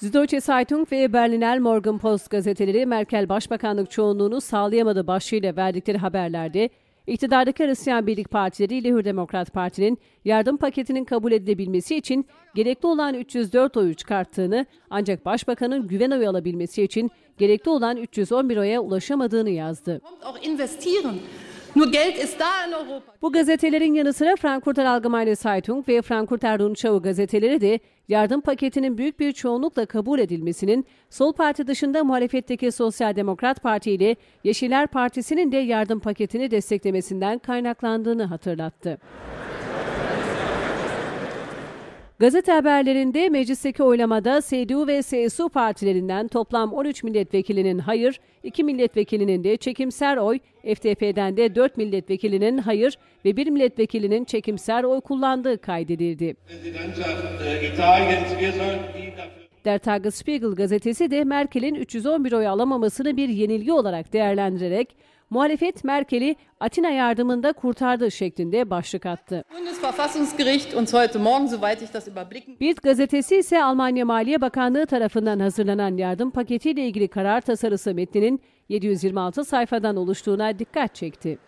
Süddeutsche Zeitung ve Berliner Morgenpost gazeteleri Merkel Başbakanlık çoğunluğunu sağlayamadı başlığıyla verdikleri haberlerde iktidardaki Hristiyan Birlik Partileri ile Hür Demokrat Parti'nin yardım paketinin kabul edilebilmesi için gerekli olan 304 oyu çıkarttığını ancak Başbakanın güven oyu alabilmesi için gerekli olan 311 oya ulaşamadığını yazdı. Nur Geld ist da in Europa. Bu gazetelerin yanı sıra Frankfurter Allgemeine Zeitung ve Frankfurter Rundschau gazeteleri de yardım paketinin büyük bir çoğunlukla kabul edilmesinin sol parti dışında muhalefetteki Sosyal Demokrat Parti ile Yeşiller Partisi'nin de yardım paketini desteklemesinden kaynaklandığını hatırlattı. Gazete haberlerinde meclisteki oylamada CDU ve CSU partilerinden toplam 13 milletvekilinin hayır, 2 milletvekilinin de çekimser oy, FDP'den de 4 milletvekilinin hayır ve 1 milletvekilinin çekimser oy kullandığı kaydedildi. Der Tagesspiegel gazetesi de Merkel'in 311 oy alamamasını bir yenilgi olarak değerlendirerek muhalefet Merkel'i Atina yardımında kurtardı şeklinde başlık attı. Bild gazetesi ise Almanya Maliye Bakanlığı tarafından hazırlanan yardım paketiyle ilgili karar tasarısı metninin 726 sayfadan oluştuğuna dikkat çekti.